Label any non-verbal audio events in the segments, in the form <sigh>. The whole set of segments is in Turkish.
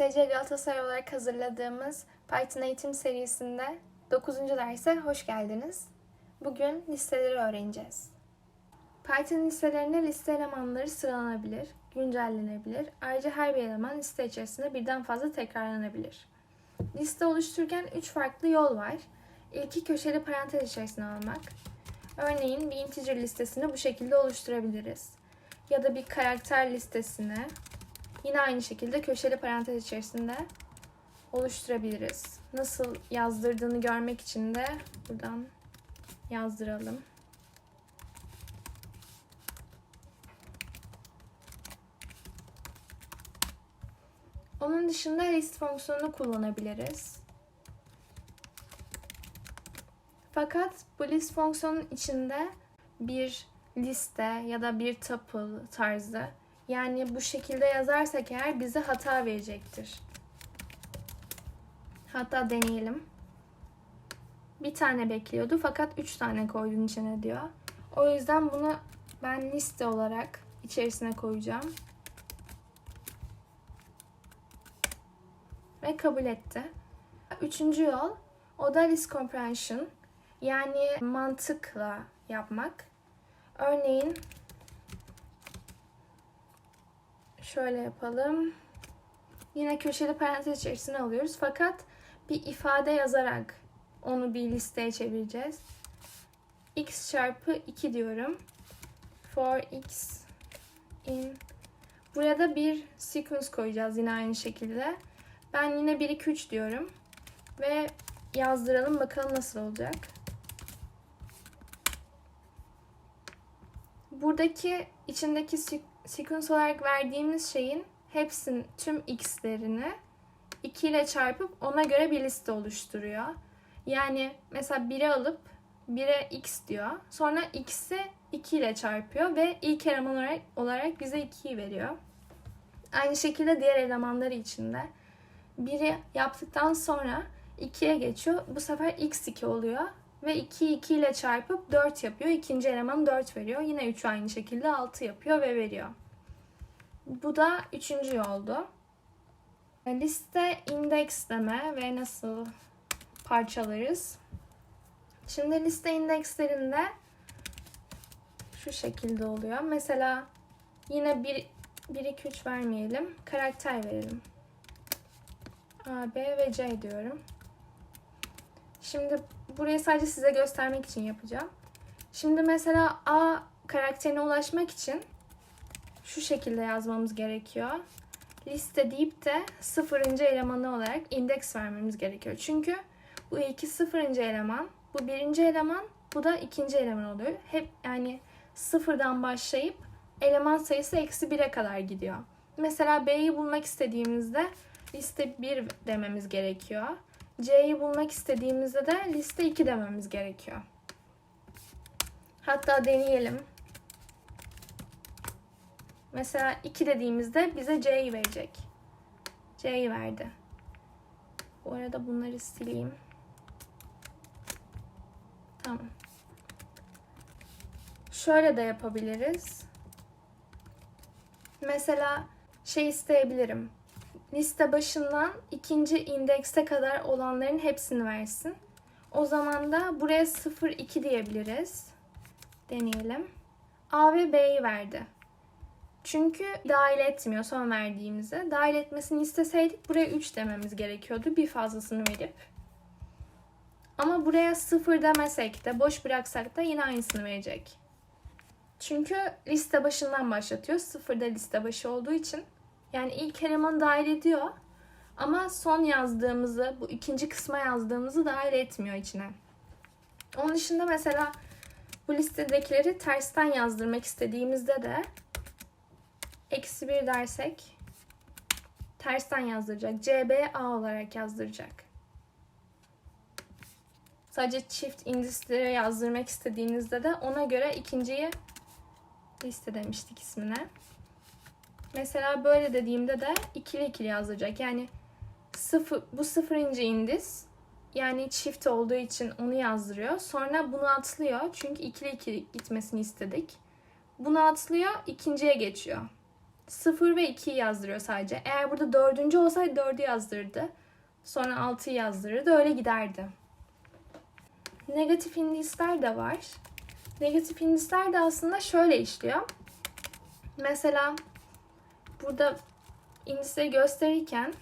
ESC Galatasaray olarak hazırladığımız Python eğitim serisinde 9. derse hoş geldiniz. Bugün listeleri öğreneceğiz. Python listelerinde liste elemanları sıralanabilir, güncellenebilir. Ayrıca her bir eleman liste içerisinde birden fazla tekrarlanabilir. Liste oluştururken 3 farklı yol var. İlki köşeli parantez içerisine almak. Örneğin bir integer listesini bu şekilde oluşturabiliriz. Ya da bir karakter listesini Yine aynı şekilde köşeli parantez içerisinde oluşturabiliriz. Nasıl yazdırdığını görmek için de buradan yazdıralım. Onun dışında list fonksiyonunu kullanabiliriz. Fakat bu list fonksiyonun içinde bir liste ya da bir tuple tarzı yani bu şekilde yazarsak eğer bize hata verecektir. Hatta deneyelim. Bir tane bekliyordu fakat üç tane koydun içine diyor. O yüzden bunu ben liste olarak içerisine koyacağım. Ve kabul etti. Üçüncü yol o da comprehension. Yani mantıkla yapmak. Örneğin Şöyle yapalım. Yine köşeli parantez içerisine alıyoruz. Fakat bir ifade yazarak onu bir listeye çevireceğiz. x çarpı 2 diyorum. For x in Buraya da bir sequence koyacağız yine aynı şekilde. Ben yine 1 2 3 diyorum. Ve yazdıralım bakalım nasıl olacak. Buradaki içindeki sequence olarak verdiğimiz şeyin hepsinin tüm x'lerini 2 ile çarpıp ona göre bir liste oluşturuyor. Yani mesela 1'e alıp 1'e x diyor. Sonra x'i 2 ile çarpıyor ve ilk eleman olarak, olarak bize 2'yi veriyor. Aynı şekilde diğer elemanları için de 1'i yaptıktan sonra 2'ye geçiyor. Bu sefer x2 oluyor ve 2'yi 2 ile çarpıp 4 yapıyor. İkinci eleman 4 veriyor. Yine 3 aynı şekilde 6 yapıyor ve veriyor. Bu da üçüncü yoldu. Liste indeksleme ve nasıl parçalarız. Şimdi liste indekslerinde şu şekilde oluyor. Mesela yine 1, 1 2, 3 vermeyelim. Karakter verelim. A, B ve C diyorum. Şimdi burayı sadece size göstermek için yapacağım. Şimdi mesela A karakterine ulaşmak için şu şekilde yazmamız gerekiyor. Liste deyip de sıfırıncı elemanı olarak indeks vermemiz gerekiyor. Çünkü bu iki sıfırıncı eleman, bu birinci eleman, bu da ikinci eleman oluyor. Hep yani sıfırdan başlayıp eleman sayısı eksi 1'e kadar gidiyor. Mesela B'yi bulmak istediğimizde liste 1 dememiz gerekiyor. C'yi bulmak istediğimizde de liste 2 dememiz gerekiyor. Hatta deneyelim. Mesela 2 dediğimizde bize C'yi verecek. C'yi verdi. Bu arada bunları sileyim. Tamam. Şöyle de yapabiliriz. Mesela şey isteyebilirim. Liste başından ikinci indekse kadar olanların hepsini versin. O zaman da buraya 0, 2 diyebiliriz. Deneyelim. A ve B'yi verdi. Çünkü dahil etmiyor son verdiğimize. Dahil etmesini isteseydik buraya 3 dememiz gerekiyordu. Bir fazlasını verip. Ama buraya 0 demesek de boş bıraksak da yine aynısını verecek. Çünkü liste başından başlatıyor. 0 da liste başı olduğu için. Yani ilk elemanı dahil ediyor. Ama son yazdığımızı, bu ikinci kısma yazdığımızı dahil etmiyor içine. Onun dışında mesela bu listedekileri tersten yazdırmak istediğimizde de eksi 1 dersek tersten yazdıracak. CBA olarak yazdıracak. Sadece çift indisleri yazdırmak istediğinizde de ona göre ikinciyi liste demiştik ismine. Mesela böyle dediğimde de ikili ikili yazdıracak. Yani sıfır, bu sıfırıncı indis yani çift olduğu için onu yazdırıyor. Sonra bunu atlıyor. Çünkü ikili ikili gitmesini istedik. Bunu atlıyor, ikinciye geçiyor. 0 ve 2'yi yazdırıyor sadece. Eğer burada dördüncü olsaydı 4'ü yazdırırdı. Sonra 6'yı yazdırırdı. Öyle giderdi. Negatif indisler de var. Negatif indisler de aslında şöyle işliyor. Mesela burada indisleri gösterirken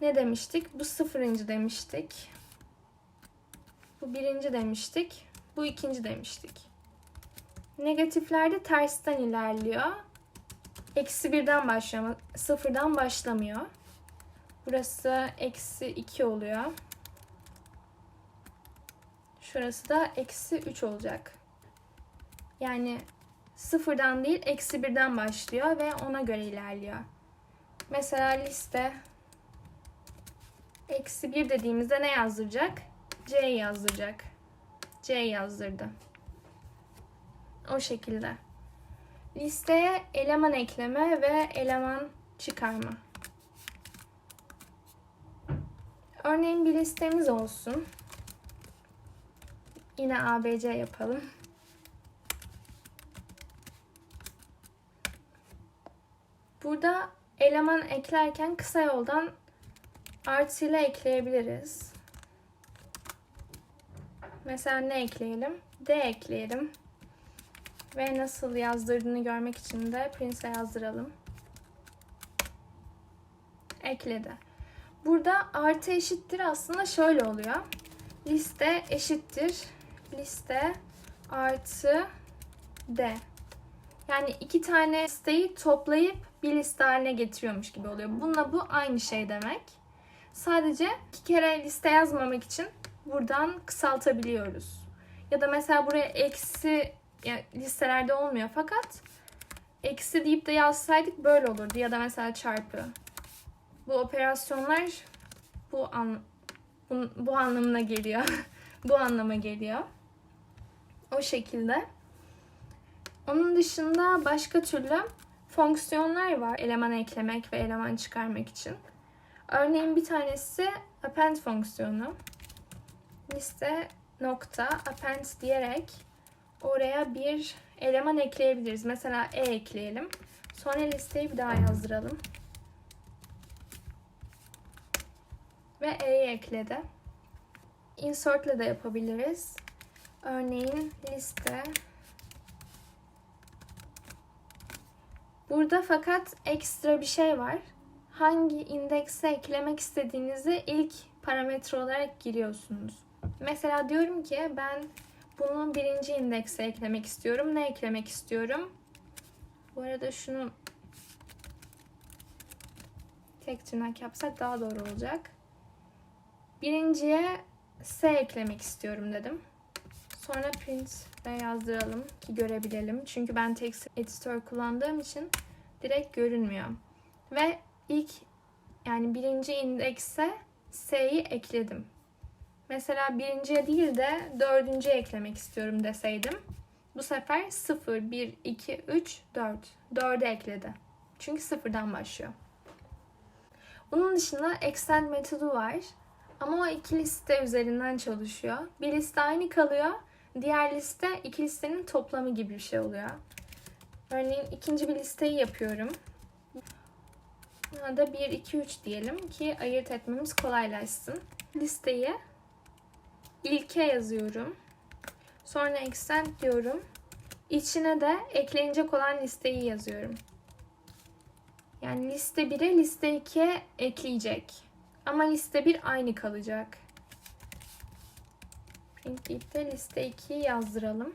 ne demiştik? Bu sıfırıncı demiştik. Bu birinci demiştik. Bu ikinci demiştik. Negatiflerde tersten ilerliyor. Eksi birden başlıyor ama sıfırdan başlamıyor. Burası eksi iki oluyor. Şurası da eksi üç olacak. Yani sıfırdan değil eksi birden başlıyor ve ona göre ilerliyor. Mesela liste eksi bir dediğimizde ne yazdıracak? C yazdıracak. C yazdırdı. O şekilde. Listeye eleman ekleme ve eleman çıkarma. Örneğin bir listemiz olsun. Yine ABC yapalım. Burada eleman eklerken kısa yoldan artıyla ekleyebiliriz. Mesela ne ekleyelim? D ekleyelim. Ve nasıl yazdırdığını görmek için de Prince'e yazdıralım. Ekledi. Burada artı eşittir aslında şöyle oluyor. Liste eşittir. Liste artı D. Yani iki tane listeyi toplayıp bir liste haline getiriyormuş gibi oluyor. Bununla bu aynı şey demek. Sadece iki kere liste yazmamak için buradan kısaltabiliyoruz. Ya da mesela buraya eksi yani listelerde olmuyor fakat eksi deyip de yazsaydık böyle olurdu. Ya da mesela çarpı. Bu operasyonlar bu an bu, bu anlamına geliyor. <laughs> bu anlama geliyor. O şekilde. Onun dışında başka türlü fonksiyonlar var eleman eklemek ve eleman çıkarmak için. Örneğin bir tanesi append fonksiyonu. Liste nokta append diyerek oraya bir eleman ekleyebiliriz. Mesela e ekleyelim. Sonra listeyi bir daha yazdıralım. Ve e'yi ekledi. Insert ile de yapabiliriz. Örneğin liste Burada fakat ekstra bir şey var. Hangi indekse eklemek istediğinizi ilk parametre olarak giriyorsunuz. Mesela diyorum ki ben bunu birinci indekse eklemek istiyorum. Ne eklemek istiyorum? Bu arada şunu tek tırnak yapsak daha doğru olacak. Birinciye S eklemek istiyorum dedim. Sonra print ve yazdıralım ki görebilelim. Çünkü ben text editör kullandığım için direkt görünmüyor. Ve ilk yani birinci indekse S'yi ekledim. Mesela birinciye değil de dördüncüye eklemek istiyorum deseydim. Bu sefer 0, 1, 2, 3, 4. 4'e ekledi. Çünkü sıfırdan başlıyor. Bunun dışında extend metodu var. Ama o iki liste üzerinden çalışıyor. Bir liste aynı kalıyor. Diğer liste iki listenin toplamı gibi bir şey oluyor. Örneğin ikinci bir listeyi yapıyorum. Buna da 1, 2, 3 diyelim ki ayırt etmemiz kolaylaşsın. Listeyi ilke yazıyorum. Sonra extend diyorum. İçine de eklenecek olan listeyi yazıyorum. Yani liste 1'e liste 2'ye ekleyecek. Ama liste 1 aynı kalacak. Print deyip de liste 2'yi yazdıralım.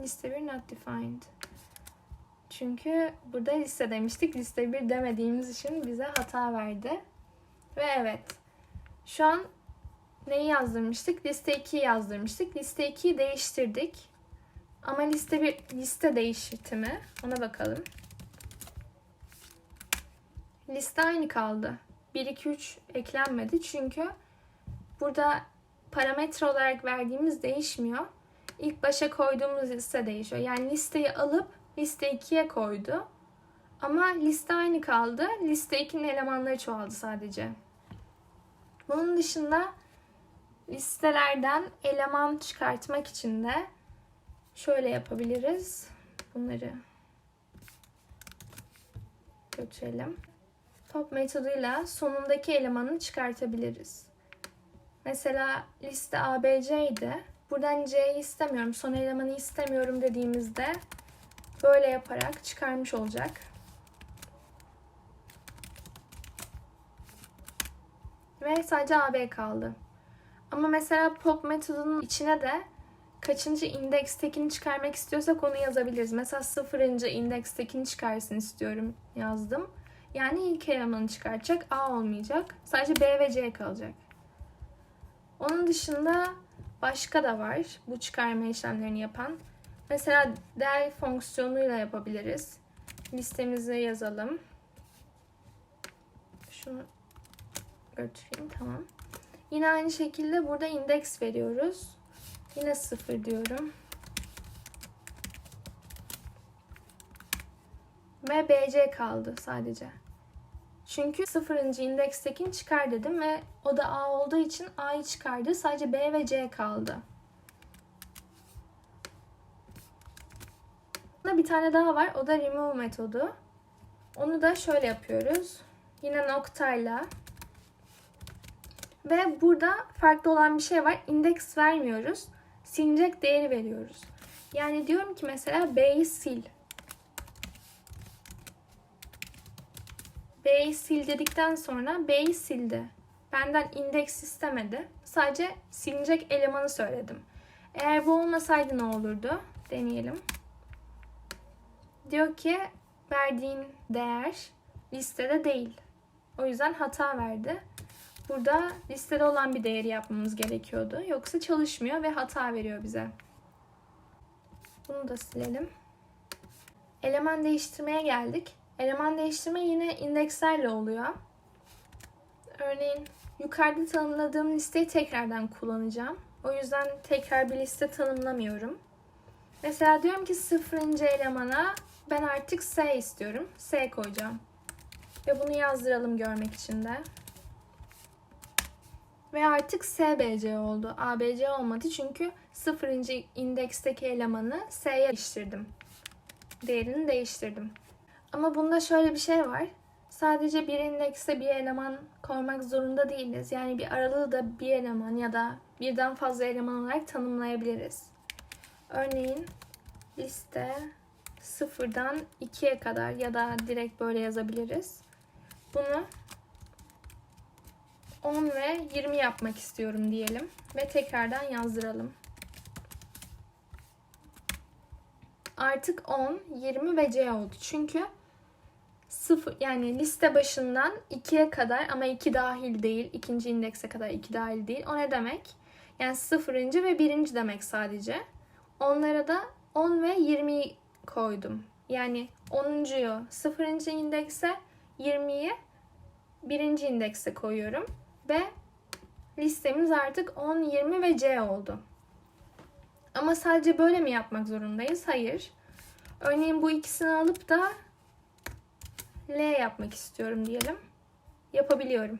Liste 1 not defined. Çünkü burada liste demiştik. Liste 1 demediğimiz için bize hata verdi. Ve evet. Şu an neyi yazdırmıştık? Liste 2'yi yazdırmıştık. Liste 2'yi değiştirdik. Ama liste bir liste değiştirme. Ona bakalım. Liste aynı kaldı. 1, 2, 3 eklenmedi. Çünkü burada parametre olarak verdiğimiz değişmiyor. İlk başa koyduğumuz liste değişiyor. Yani listeyi alıp liste 2'ye koydu. Ama liste aynı kaldı. Liste 2'nin elemanları çoğaldı sadece. Bunun dışında listelerden eleman çıkartmak için de şöyle yapabiliriz. bunları götürelim. Pop metoduyla sonundaki elemanı çıkartabiliriz. Mesela liste ABC idi. Buradan C'yi istemiyorum, son elemanı istemiyorum dediğimizde böyle yaparak çıkarmış olacak. Ve sadece AB kaldı. Ama mesela pop metodunun içine de kaçıncı indekstekini çıkarmak istiyorsak onu yazabiliriz. Mesela sıfırıncı indekstekini çıkarsın istiyorum yazdım. Yani ilk elemanı çıkartacak. A olmayacak. Sadece B ve C kalacak. Onun dışında başka da var bu çıkarma işlemlerini yapan. Mesela del fonksiyonuyla yapabiliriz. Listemize yazalım. Şunu götüreyim tamam. Yine aynı şekilde burada indeks veriyoruz. Yine sıfır diyorum. Ve BC kaldı sadece. Çünkü sıfırıncı indekstekini çıkar dedim ve o da A olduğu için A'yı çıkardı. Sadece B ve C kaldı. Bir tane daha var. O da remove metodu. Onu da şöyle yapıyoruz. Yine noktayla. Ve burada farklı olan bir şey var. İndeks vermiyoruz. Silinecek değeri veriyoruz. Yani diyorum ki mesela B'yi sil. B'yi sil dedikten sonra B'yi sildi. Benden indeks istemedi. Sadece silinecek elemanı söyledim. Eğer bu olmasaydı ne olurdu? Deneyelim. Diyor ki verdiğin değer listede değil. O yüzden hata verdi. Burada listede olan bir değeri yapmamız gerekiyordu. Yoksa çalışmıyor ve hata veriyor bize. Bunu da silelim. Eleman değiştirmeye geldik. Eleman değiştirme yine indekslerle oluyor. Örneğin yukarıda tanımladığım listeyi tekrardan kullanacağım. O yüzden tekrar bir liste tanımlamıyorum. Mesela diyorum ki sıfırıncı elemana ben artık S istiyorum. S koyacağım. Ve bunu yazdıralım görmek için de. Ve artık SBC oldu. ABC olmadı çünkü sıfırıncı indeksteki elemanı S'ye değiştirdim. Değerini değiştirdim. Ama bunda şöyle bir şey var. Sadece bir indekse bir eleman koymak zorunda değiliz. Yani bir aralığı da bir eleman ya da birden fazla eleman olarak tanımlayabiliriz. Örneğin liste sıfırdan 2'ye kadar ya da direkt böyle yazabiliriz. Bunu 10 ve 20 yapmak istiyorum diyelim ve tekrardan yazdıralım. Artık 10, 20 ve C oldu. Çünkü 0 yani liste başından 2'ye kadar ama 2 dahil değil. ikinci indekse kadar 2 dahil değil. O ne demek? Yani 0. ve 1. demek sadece. Onlara da 10 ve 20 koydum. Yani 10.yu 0. indekse 20'yi 1. indekse koyuyorum. Ve listemiz artık 10, 20 ve C oldu. Ama sadece böyle mi yapmak zorundayız? Hayır. Örneğin bu ikisini alıp da L yapmak istiyorum diyelim. Yapabiliyorum.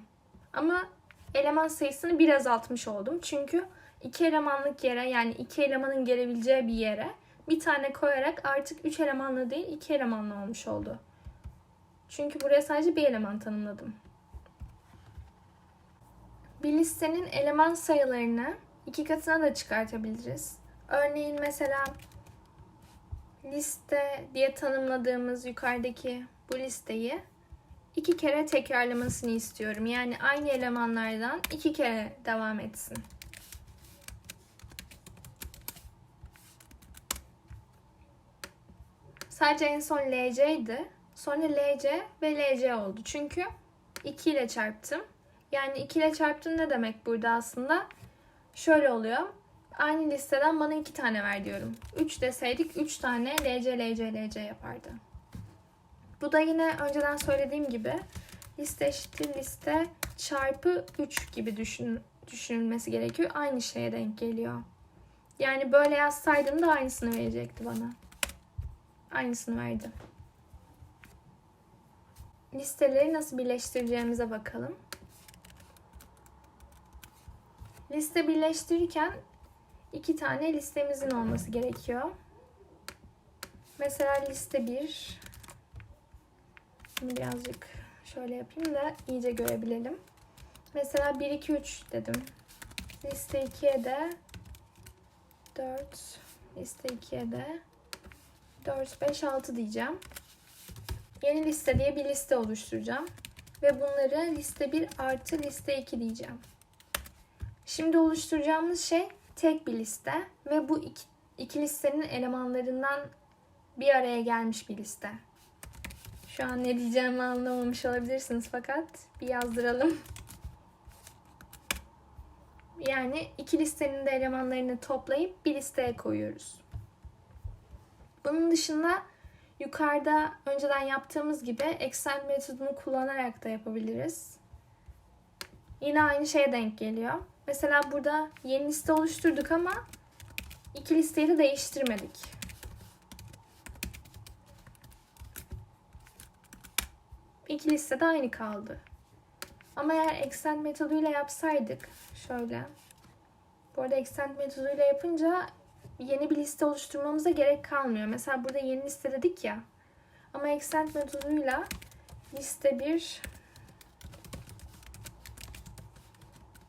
Ama eleman sayısını bir azaltmış oldum. Çünkü iki elemanlık yere yani iki elemanın gelebileceği bir yere bir tane koyarak artık üç elemanlı değil iki elemanlı olmuş oldu. Çünkü buraya sadece bir eleman tanımladım. Bir listenin eleman sayılarını iki katına da çıkartabiliriz. Örneğin mesela liste diye tanımladığımız yukarıdaki bu listeyi iki kere tekrarlamasını istiyorum. Yani aynı elemanlardan iki kere devam etsin. Sadece en son LC'ydi. Sonra LC ve LC oldu. Çünkü 2 ile çarptım. Yani 2 ile çarptım ne demek burada aslında? Şöyle oluyor. Aynı listeden bana 2 tane ver diyorum. 3 deseydik 3 tane LC, LC, LC yapardı. Bu da yine önceden söylediğim gibi liste eşittir liste çarpı 3 gibi düşün, düşünülmesi gerekiyor. Aynı şeye denk geliyor. Yani böyle yazsaydım da aynısını verecekti bana. Aynısını verdi. Listeleri nasıl birleştireceğimize bakalım. Liste birleştirirken iki tane listemizin olması gerekiyor. Mesela liste 1 Bunu birazcık şöyle yapayım da iyice görebilelim. Mesela 1, 2, 3 dedim. Liste 2'ye de 4 liste 2'ye de 4, 5, 6 diyeceğim. Yeni liste diye bir liste oluşturacağım. Ve bunları liste 1 artı liste 2 diyeceğim. Şimdi oluşturacağımız şey tek bir liste ve bu iki, iki listenin elemanlarından bir araya gelmiş bir liste. Şu an ne diyeceğimi anlamamış olabilirsiniz fakat bir yazdıralım. Yani iki listenin de elemanlarını toplayıp bir listeye koyuyoruz. Bunun dışında yukarıda önceden yaptığımız gibi Excel metodunu kullanarak da yapabiliriz. Yine aynı şeye denk geliyor. Mesela burada yeni liste oluşturduk ama iki listeyi de değiştirmedik. İki liste de aynı kaldı. Ama eğer Excel metoduyla yapsaydık şöyle. Bu arada Excel metoduyla yapınca yeni bir liste oluşturmamıza gerek kalmıyor. Mesela burada yeni liste dedik ya. Ama Excel metoduyla liste 1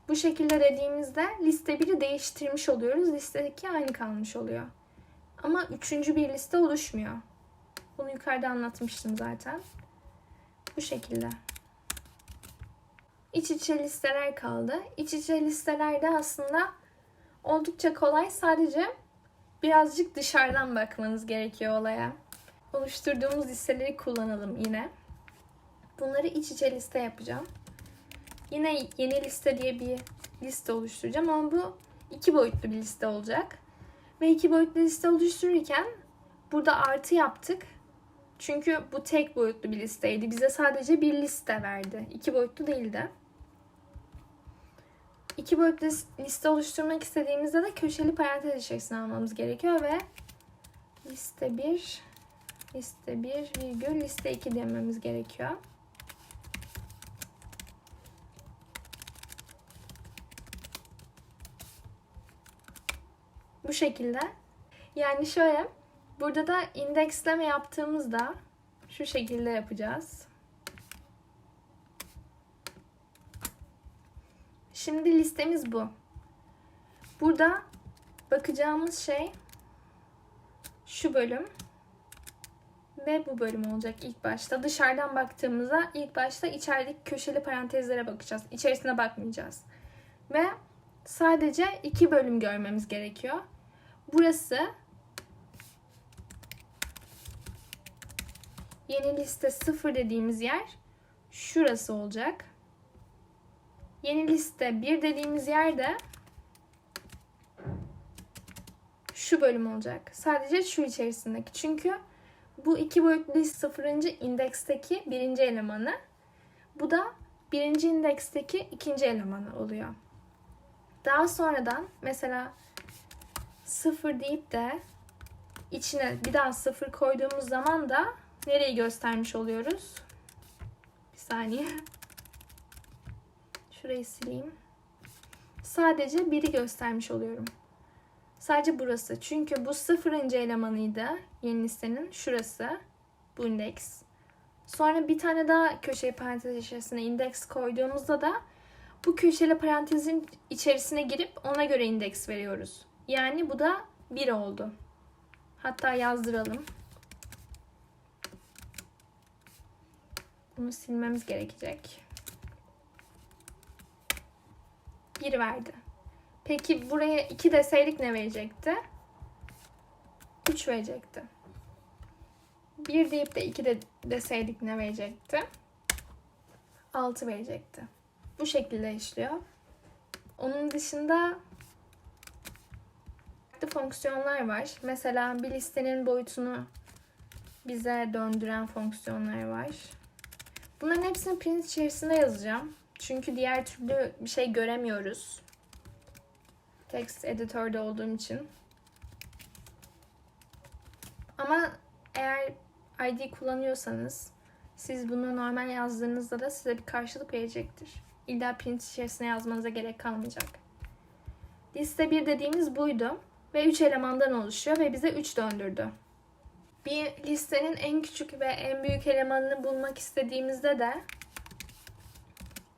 bu şekilde dediğimizde liste 1'i değiştirmiş oluyoruz. Liste 2 aynı kalmış oluyor. Ama üçüncü bir liste oluşmuyor. Bunu yukarıda anlatmıştım zaten. Bu şekilde. İç içe listeler kaldı. İç içe listelerde aslında oldukça kolay. Sadece birazcık dışarıdan bakmanız gerekiyor olaya. Oluşturduğumuz listeleri kullanalım yine. Bunları iç içe liste yapacağım. Yine yeni liste diye bir liste oluşturacağım ama bu iki boyutlu bir liste olacak. Ve iki boyutlu liste oluştururken burada artı yaptık. Çünkü bu tek boyutlu bir listeydi. Bize sadece bir liste verdi. İki boyutlu değildi. İki boyutlu liste oluşturmak istediğimizde de köşeli parantez içerisine almamız gerekiyor ve liste 1 liste 1 virgül liste 2 dememiz gerekiyor. Bu şekilde. Yani şöyle burada da indeksleme yaptığımızda şu şekilde yapacağız. Şimdi listemiz bu. Burada bakacağımız şey şu bölüm ve bu bölüm olacak ilk başta. Dışarıdan baktığımızda ilk başta içerideki köşeli parantezlere bakacağız. İçerisine bakmayacağız. Ve sadece iki bölüm görmemiz gerekiyor. Burası yeni liste 0 dediğimiz yer şurası olacak. Yeni liste 1 dediğimiz yerde şu bölüm olacak. Sadece şu içerisindeki. Çünkü bu iki boyutlu liste sıfırıncı indeksteki birinci elemanı. Bu da birinci indeksteki ikinci elemanı oluyor. Daha sonradan mesela sıfır deyip de içine bir daha sıfır koyduğumuz zaman da nereyi göstermiş oluyoruz? Bir saniye. Şurayı sileyim. Sadece biri göstermiş oluyorum. Sadece burası. Çünkü bu sıfırıncı elemanıydı yeni listenin. Şurası. Bu indeks. Sonra bir tane daha köşeye parantez içerisine indeks koyduğumuzda da bu köşeli parantezin içerisine girip ona göre indeks veriyoruz. Yani bu da 1 oldu. Hatta yazdıralım. Bunu silmemiz gerekecek. 1 verdi. Peki buraya 2 deseydik ne verecekti? 3 verecekti. 1 deyip de 2 de deseydik ne verecekti? 6 verecekti. Bu şekilde işliyor. Onun dışında farklı fonksiyonlar var. Mesela bir listenin boyutunu bize döndüren fonksiyonlar var. Bunların hepsini print içerisinde yazacağım. Çünkü diğer türlü bir şey göremiyoruz. Text editörde olduğum için. Ama eğer ID kullanıyorsanız siz bunu normal yazdığınızda da size bir karşılık verecektir. İlla print içerisine yazmanıza gerek kalmayacak. Liste 1 dediğimiz buydu ve 3 elemandan oluşuyor ve bize 3 döndürdü. Bir listenin en küçük ve en büyük elemanını bulmak istediğimizde de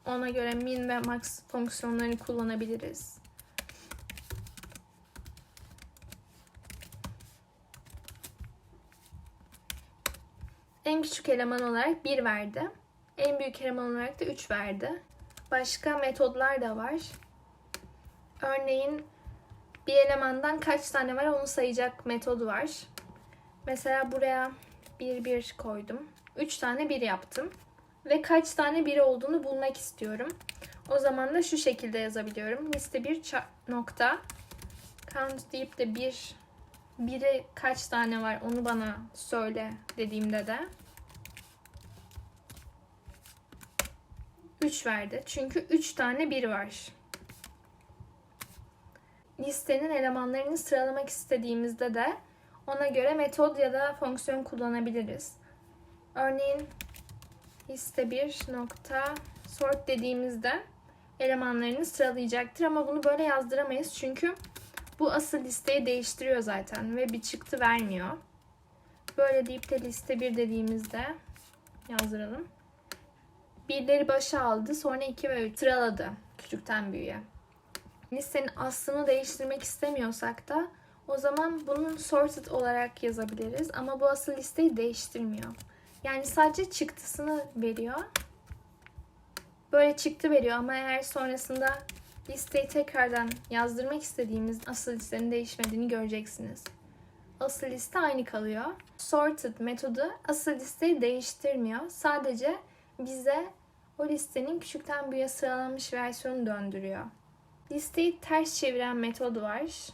ona göre min ve max fonksiyonlarını kullanabiliriz. En küçük eleman olarak 1 verdi. En büyük eleman olarak da 3 verdi. Başka metodlar da var. Örneğin bir elemandan kaç tane var onu sayacak metodu var. Mesela buraya 1 1 koydum. 3 tane 1 yaptım. Ve kaç tane 1 olduğunu bulmak istiyorum. O zaman da şu şekilde yazabiliyorum. Liste 1 nokta count deyip de 1 biri kaç tane var onu bana söyle dediğimde de 3 verdi. Çünkü 3 tane 1 var. Listenin elemanlarını sıralamak istediğimizde de ona göre metod ya da fonksiyon kullanabiliriz. Örneğin liste 1 nokta sort dediğimizde elemanlarını sıralayacaktır ama bunu böyle yazdıramayız çünkü bu asıl listeyi değiştiriyor zaten ve bir çıktı vermiyor. Böyle deyip de liste 1 dediğimizde yazdıralım. Birleri başa aldı sonra 2 ve 3 sıraladı küçükten büyüğe. Listenin aslını değiştirmek istemiyorsak da o zaman bunun sorted olarak yazabiliriz ama bu asıl listeyi değiştirmiyor. Yani sadece çıktısını veriyor. Böyle çıktı veriyor ama eğer sonrasında listeyi tekrardan yazdırmak istediğimiz asıl listenin değişmediğini göreceksiniz. Asıl liste aynı kalıyor. Sorted metodu asıl listeyi değiştirmiyor. Sadece bize o listenin küçükten büyüğe sıralanmış versiyonu döndürüyor. Listeyi ters çeviren metodu var.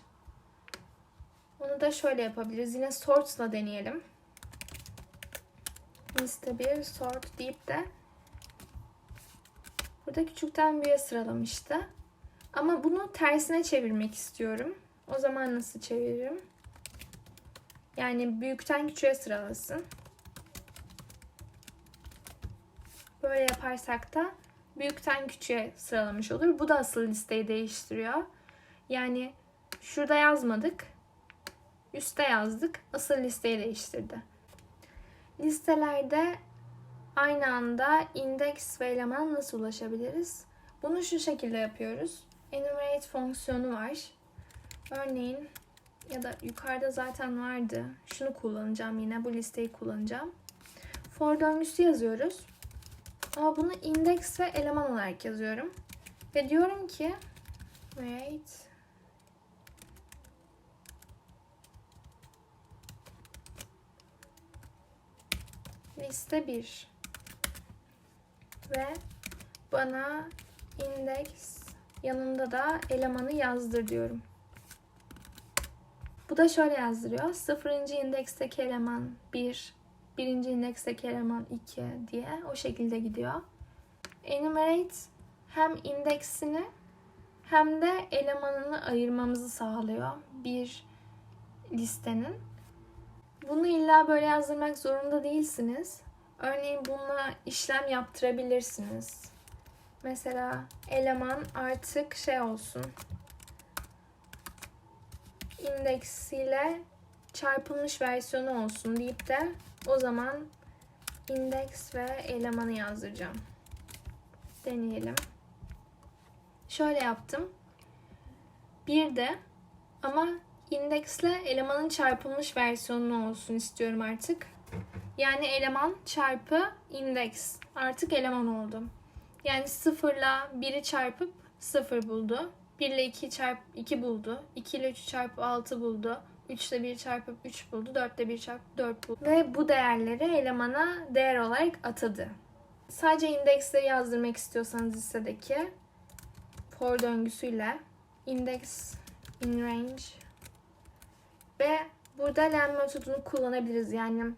Onu da şöyle yapabiliriz. Yine sort'la deneyelim. Liste 1 sort deyip de burada küçükten büyüğe sıralamıştı. Ama bunu tersine çevirmek istiyorum. O zaman nasıl çeviririm? Yani büyükten küçüğe sıralasın. Böyle yaparsak da büyükten küçüğe sıralamış olur. Bu da asıl listeyi değiştiriyor. Yani şurada yazmadık. Üste yazdık. Asıl listeyi değiştirdi. Listelerde aynı anda indeks ve eleman nasıl ulaşabiliriz? Bunu şu şekilde yapıyoruz. Enumerate fonksiyonu var. Örneğin ya da yukarıda zaten vardı. Şunu kullanacağım yine. Bu listeyi kullanacağım. For döngüsü yazıyoruz. Ama bunu indeks ve eleman olarak yazıyorum. Ve diyorum ki wait liste 1 ve bana indeks yanında da elemanı yazdır diyorum. Bu da şöyle yazdırıyor. Sıfırıncı indeksteki eleman 1, birinci indeksteki eleman 2 diye o şekilde gidiyor. Enumerate hem indeksini hem de elemanını ayırmamızı sağlıyor bir listenin. Bunu illa böyle yazdırmak zorunda değilsiniz. Örneğin bununla işlem yaptırabilirsiniz. Mesela eleman artık şey olsun. indeksiyle çarpılmış versiyonu olsun deyip de o zaman indeks ve elemanı yazdıracağım. Deneyelim. Şöyle yaptım. Bir de ama indeksle elemanın çarpılmış versiyonu olsun istiyorum artık. Yani eleman çarpı indeks. Artık eleman oldu. Yani 0 ile 1'i çarpıp 0 buldu. 1 ile 2 çarp 2 buldu. 2 ile 3 çarpıp 6 buldu. 3 ile 1 çarpıp 3 buldu. 4 ile 1 çarpıp 4 buldu. Ve bu değerleri elemana değer olarak atadı. Sadece indeksleri yazdırmak istiyorsanız listedeki for döngüsüyle index in range ve burada len metodunu kullanabiliriz. Yani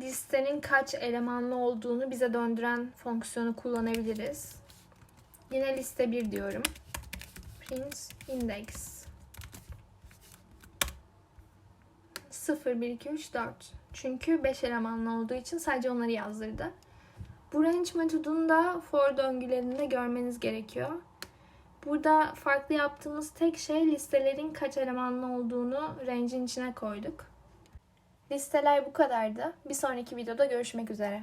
listenin kaç elemanlı olduğunu bize döndüren fonksiyonu kullanabiliriz. Yine liste 1 diyorum. Print index 0, 1, 2, 3, 4. Çünkü 5 elemanlı olduğu için sadece onları yazdırdı. Bu range metodunu da for döngülerinde görmeniz gerekiyor. Burada farklı yaptığımız tek şey listelerin kaç elemanlı olduğunu range'in içine koyduk. Listeler bu kadardı. Bir sonraki videoda görüşmek üzere.